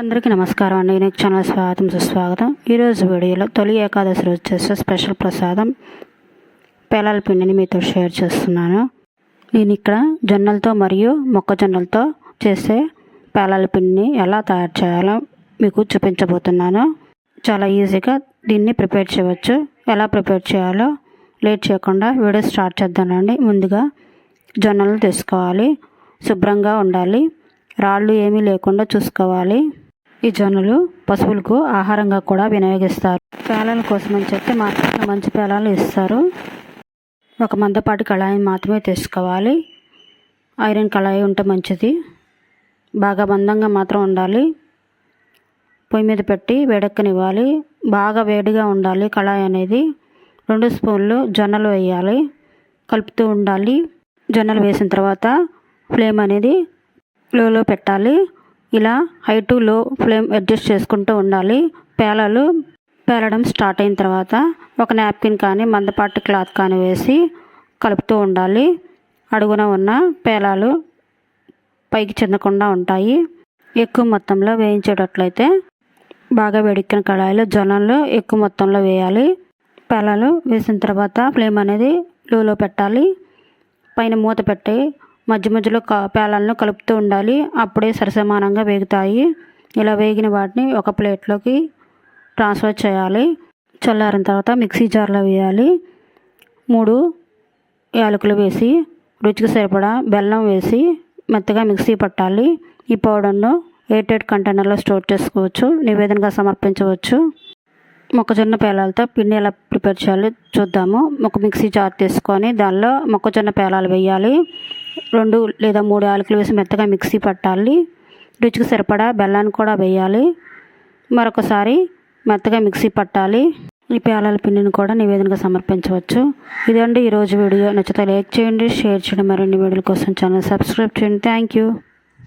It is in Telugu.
అందరికీ నమస్కారం అండి. నేను ఛానల్ స్వాగతం సుస్వాగతం. ఈరోజు వీడియోలో తొలి ఏకాదశి రోజు చేసే స్పెషల్ ప్రసాదం పేలాల పిండిని మీతో షేర్ చేస్తున్నాను. నేను ఇక్కడ జొన్నలతో మరియు మొక్కజొన్నలతో చేసే పేలాల పిండిని ఎలా తయారు చేయాలో మీకు చూపించబోతున్నాను. చాలా ఈజీగా దీన్ని ప్రిపేర్ చేయవచ్చు. ఎలా ప్రిపేర్ చేయాలో లేట్ చేయకుండా వీడియో స్టార్ట్ చేద్దానండి ముందుగా జొన్నలు తీసుకోవాలి. శుభ్రంగా ఉండాలి. రాళ్ళు ఏమీ లేకుండా చూసుకోవాలి. ఈ జొన్నలు పశువులకు ఆహారంగా కూడా వినియోగిస్తారు. పేలాల కోసం అని చెప్పి మార్కెట్లో మంచి పేలాలు ఇస్తారు. ఒక మందపాటి కళాయిని మాత్రమే తీసుకోవాలి. ఐరన్ కళాయి ఉంటే మంచిది. బాగా మందంగా మాత్రం ఉండాలి. పొయ్యి మీద పెట్టి వేడెక్కనివ్వాలి. బాగా వేడిగా ఉండాలి కళాయి అనేది. రెండు స్పూన్లు జొన్నలు వేయాలి. కలుపుతూ ఉండాలి. జొన్నలు వేసిన తర్వాత ఫ్లేమ్ అనేది లోలో పెట్టాలి. ఇలా high to low flame adjust చేసుకుంటూ ఉండాలి. పేలాలు పేలడం స్టార్ట్ అయిన తర్వాత ఒక నాప్కిన్ కానీ మందపాటి క్లాత్ కానీ వేసి కలుపుతూ ఉండాలి. అడుగున ఉన్న పేలాలు పైకి చెందకుండా ఉంటాయి. ఎక్కువ మొత్తంలో వేయించేటట్లయితే బాగా వేడెక్కిన కళాయిలో జొన్నలు ఎక్కువ మొత్తంలో వేయాలి. పేలాలు వేసిన తర్వాత ఫ్లేమ్ అనేది లోలో పెట్టాలి. పైన మూత పెట్టి మధ్య మధ్యలో పేలాలను కలుపుతూ ఉండాలి. అప్పుడే సరసమానంగా వేగుతాయి. ఇలా వేగిన వాటిని ఒక ప్లేట్లోకి ట్రాన్స్ఫర్ చేయాలి. చల్లారిన తర్వాత మిక్సీ జార్లో వేయాలి. మూడు యాలకులు వేసి రుచికి సరిపడా బెల్లం వేసి మెత్తగా మిక్సీ పట్టాలి. ఈ పౌడర్ను ఎయిటెడ్ కంటైనర్లో స్టోర్ చేసుకోవచ్చు. నివేదనగా సమర్పించవచ్చు. మొక్కజొన్న పేలాలతో పిండి ఎలా ప్రిపేర్ చేయాలో చూద్దాము. ఒక మిక్సీ జార్ తీసుకొని దానిలో మొక్కజొన్న పేలాలు వేయాలి. రెండు లేదా మూడు యాలకులు వేసి మెత్తగా మిక్సీ పట్టాలి. రుచికి సరిపడా బెల్లాన్ని కూడా వేయాలి. మరొకసారి మెత్తగా మిక్సీ పట్టాలి. ఈ పేలాల పిండిని కూడా నివేదనగా సమర్పించవచ్చు. ఇదండి ఈరోజు వీడియో. నచ్చితే లైక్ చేయండి షేర్ చేయండి. మరిన్ని వీడియోల కోసం ఛానల్ సబ్స్క్రైబ్ చేయండి. Thank you.